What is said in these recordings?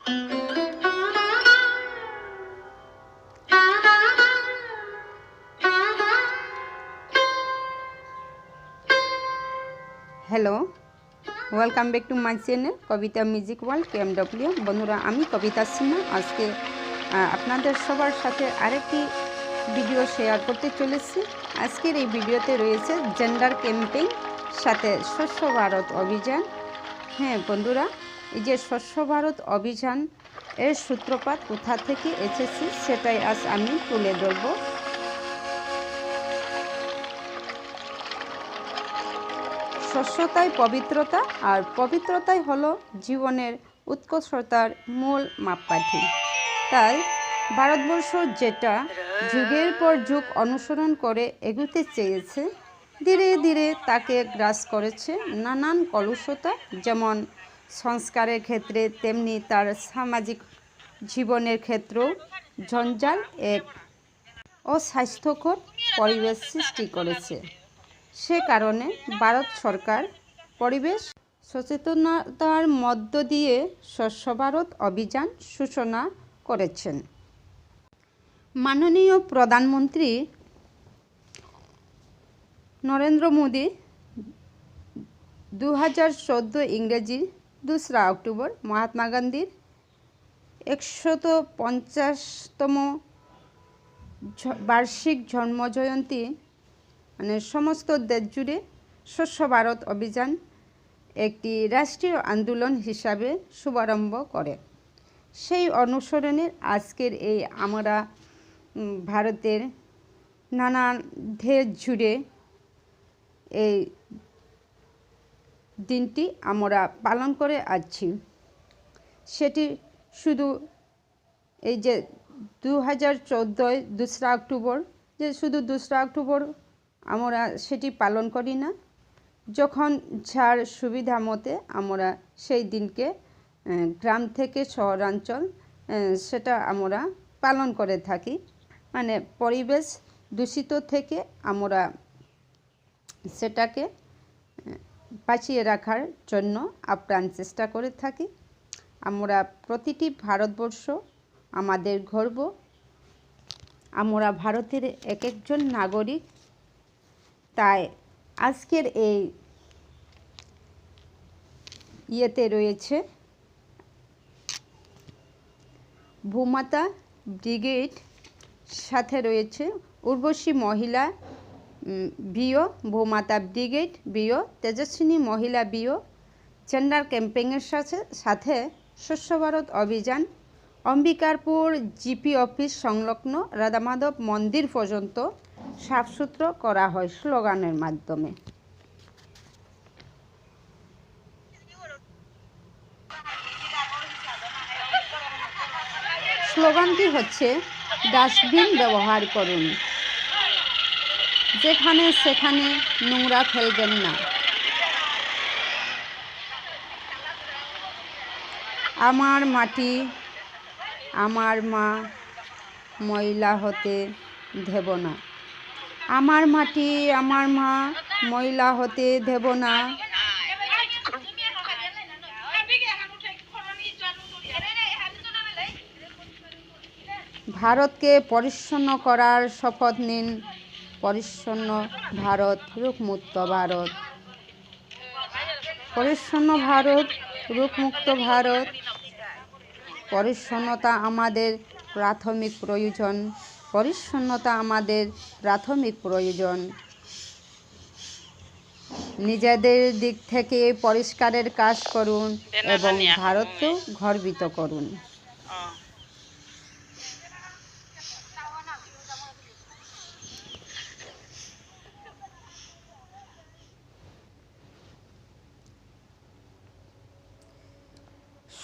Hello welcome back to my channel Kabita music world K KMW বন্ধুরা, আমি কবিতা সিনহা। আজকে আপনাদের সবার সাথে আরেকটি ভিডিও শেয়ার করতে চলেছি। আজকের এই ভিডিওতে রয়েছে জেন্ডার ক্যাম্পেইন সাথে স্বচ্ছ ভারত অভিযান। হ্যাঁ বন্ধুরা এই যে স্বচ্ছ ভারত অভিযান এর সূত্রপাত কোথা থেকে এসেছে সেটাই আজ আমি তুলে ধরবো। স্বচ্ছতাই পবিত্রতা আর পবিত্রতাই হলো জীবনের উৎকর্ষতার মূল মাপকাঠি। তাই ভারতবর্ষ যেটা যুগের পর যুগ অনুসরণ করে এগুতে চেয়েছে, ধীরে ধীরে তাকে গ্রাস করেছে নানান কলুষতা, যেমন সংস্কারের ক্ষেত্রে তেমনি তার সামাজিক জীবনের ক্ষেত্রেও জঞ্জাল এক অস্বাস্থ্যকর পরিবেশ সৃষ্টি করেছে। সে কারণে ভারত সরকার পরিবেশ সচেতনতার মধ্য দিয়ে স্বচ্ছ ভারত অভিযান সূচনা করেছেন। মাননীয় প্রধানমন্ত্রী নরেন্দ্র মোদী দু হাজার চোদ্দ ইংরেজি দোসরা অক্টোবর, মহাত্মা গান্ধীর একশত পঞ্চাশতম বার্ষিক জন্মজয়ন্তী মানে সমস্ত দেশ জুড়ে স্বচ্ছ ভারত অভিযান একটি রাষ্ট্রীয় আন্দোলন হিসাবে শুভারম্ভ করে। সেই অনুসরণে আজকের এই আমরা ভারতের নানান দেশ জুড়ে এই দিনটি আমরা পালন করে আসছি সেটি শুধু এই যে দু হাজার চোদ্দোয় দোসরা অক্টোবর, যে শুধু দোসরা অক্টোবর আমরা সেটি পালন করি না। যখন যার সুবিধা মতে আমরা সেই দিনকে গ্রাম থেকে শহরাঞ্চল সেটা আমরা পালন করে থাকি। মানে পরিবেশ দূষিত থেকে আমরা সেটাকে বাঁচিয়ে রাখার জন্য আপ্রাণ চেষ্টা করে থাকি। আমরা প্রতিটি ভারতবর্ষ আমাদের গর্ব। আমরা ভারতের এক একজন নাগরিক। তাই আজকের এই ইয়েতে রয়েছে ভূমাতা ব্রিগেড, সাথে রয়েছে উর্বশী মহিলা বিও ভূমাতা ব্রিগেড বিও তেজস্বিনী মহিলা বিও জেন্ডার ক্যাম্পেইনের সাথে সাথে স্বচ্ছ ভারত অভিযান, অম্বিকারপুর জিপি অফিস সংলগ্ন রাধামাধব মন্দির পর্যন্ত সাফসূত্র করা হয় স্লোগানের মাধ্যমে। স্লোগানটি হচ্ছে, ডাস্টবিন ব্যবহার করুন। যেখানে সেখানে নোংরা ফেলবেন না। আমার মাটি, আমার মা ময়লা হতে দেব না। আমার মাটি, আমার মা ময়লা হতে দেব না। ভারতকে পরিচ্ছন্ন করার শপথ নিন। পরিচ্ছন্ন ভারত রোগমুক্ত ভারত। পরিচ্ছন্ন ভারত রোগমুক্ত ভারত। পরিচ্ছন্নতা আমাদের প্রাথমিক প্রয়োজন। পরিচ্ছন্নতা আমাদের প্রাথমিক প্রয়োজন। নিজেদের দিক থেকে পরিষ্কারের কাজ করুন এবং ভারতকেও গর্বিত করুন।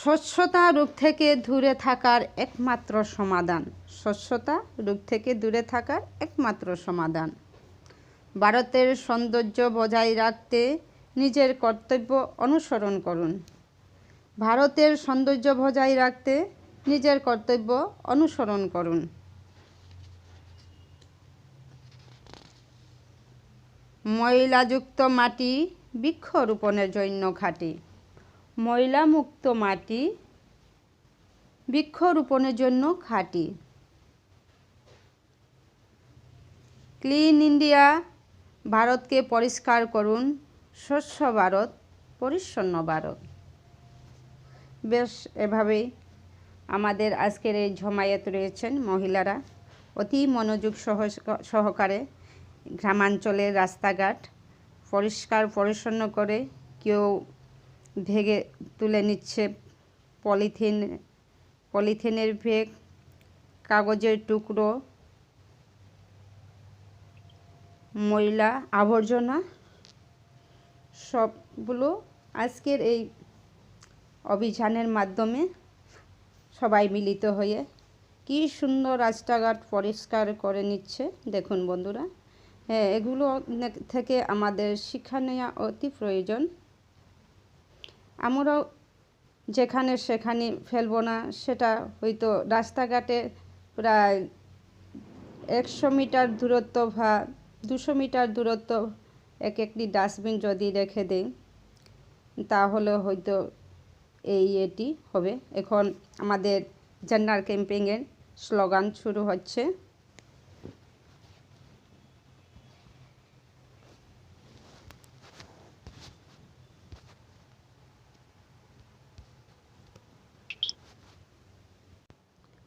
স্বচ্ছতা রোগ থেকে দূরে থাকার একমাত্র সমাধান। স্বচ্ছতা রোগ থেকে দূরে থাকার একমাত্র সমাধান। ভারতের সৌন্দর্য বজায় রাখতে নিজের কর্তব্য অনুসরণ করুন। ভারতের সৌন্দর্য বজায় রাখতে নিজের কর্তব্য অনুসরণ করুন। ময়লাযুক্ত মাটি বৃক্ষরোপণের জন্য ঘাটি। ময়লামুক্ত মাটি, বৃক্ষরোপণের জন্য খাঁটি। ক্লিন ইন্ডিয়া, ভারতকে পরিষ্কার করুন, স্বচ্ছ ভারত, পরিচ্ছন্ন ভারত। বেশ, এভাবেই আমাদের আজকের এই জমায়েত রয়েছেন মহিলারা। অতি মনোযোগ সহ সহকারে গ্রামাঞ্চলের রাস্তাঘাট পরিষ্কার, পরিচ্ছন্ন করে কেউ ভেগে তুলে নিচ্ছে। পলিথিন, পলিথিনের ভেগ, কাগজের টুকরো, ময়লা, আবর্জনা, সবগুলো আজকের এই অভিযানের মাধ্যমে সবাই মিলিত হয়ে কি সুন্দর রাস্তাঘাট পরিষ্কার করে নিচ্ছে। দেখুন বন্ধুরা হ্যাঁ এগুলো থেকে আমাদের শিক্ষা নেওয়া অতি প্রয়োজন। আমরাও যেখানে সেখানে ফেলব না। সেটা হয়তো রাস্তাঘাটে প্রায় একশো মিটার দূরত্ব বা দুশো মিটার দূরত্ব এক একটি ডাস্টবিন যদি রেখে দেই, তাহলে হয়তো এই এটি হবে। এখন আমাদের জেন্ডার ক্যাম্পিংয়ের স্লোগান শুরু হচ্ছে।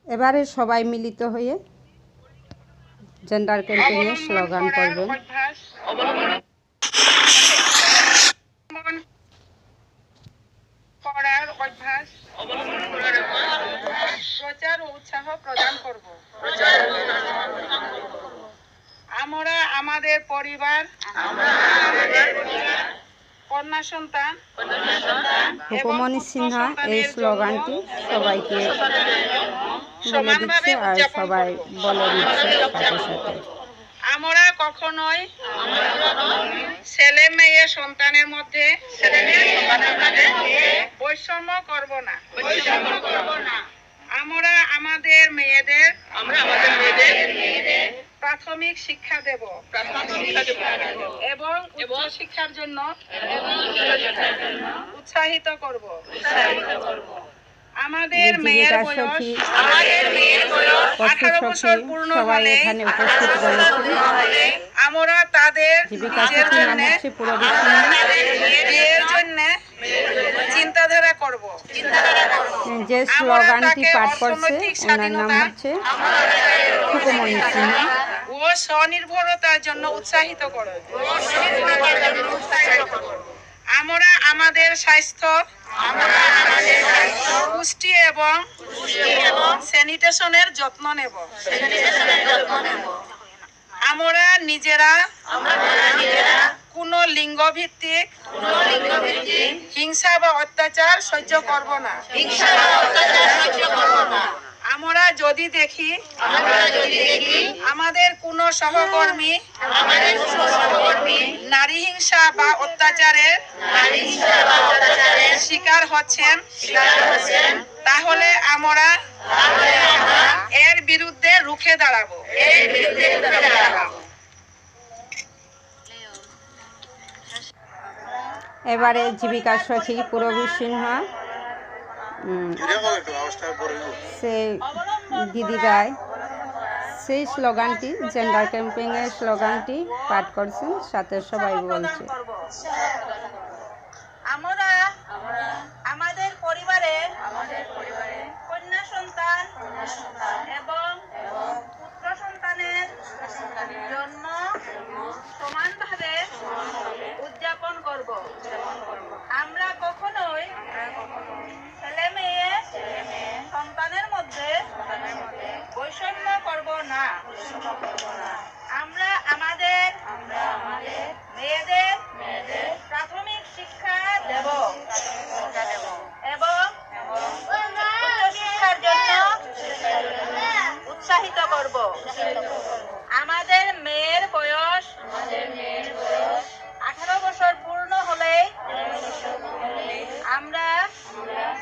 এবারে সবাই মিলিত হয়ে জেন্ডার ক্যাম্পিংয়ের স্লোগান করবেন। অভ্যাস করার অভ্যাস প্রচার ও উৎসাহ প্রদান করব। আমরা আমাদের পরিবার কন্যা সন্তান হুকুমনি সিনহা এই স্লোগানটি সবাইকে বলে দিচ্ছে আর সবাই বলে দিচ্ছে সাথে। সাথে আমরা কখনোই ছেলে মেয়ে সন্তানের মধ্যে বৈষম্য করব না। বৈষম্য করব না। আমরা আমাদের মেয়েদের আমরা আমাদের মেয়েদের প্রাথমিক শিক্ষা দেব। প্রাথমিক এবং শিক্ষার জন্য উৎসাহিত করব। উৎসাহিত করব। আমাদের মেয়ের বয়স আমাদের মেয়ের বয়স পশু আঠারো বছর পূর্ণ হলে এখানে উপস্থিত রয়েছে। আমরা তাদের নিজের জন্য বিয়ের জন্য চিন্তাধারা করব। যে স্লোগানটি পাঠ করছে ওনার নাম হচ্ছে হুকুমনি সিনহা ও স্বনির্ভরতার জন্য উৎসাহিত করব। আমরা আমাদের স্বাস্থ্য পুষ্টি এবং স্যানিটেশনের যত্ন নেব। আমরা নিজেরা কোনো লিঙ্গ ভিত্তিক হিংসা বা অত্যাচার সহ্য করব না। আমরা যদি দেখি, আমাদের কোনো সহকর্মী নারী হিংসা বা অত্যাচারের শিকার হচ্ছেন। তাহলে আমরা এর বিরুদ্ধে রুখে দাঁড়াবো। এবারে জীবিকা সখী পুরবী সিনহা উম, সে দিদি রায় সেই স্লোগানটি জেন্ডার ক্যাম্পিংয়ের স্লোগানটি পাঠ করছেন সাথে সবাই বলছে।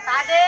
Padre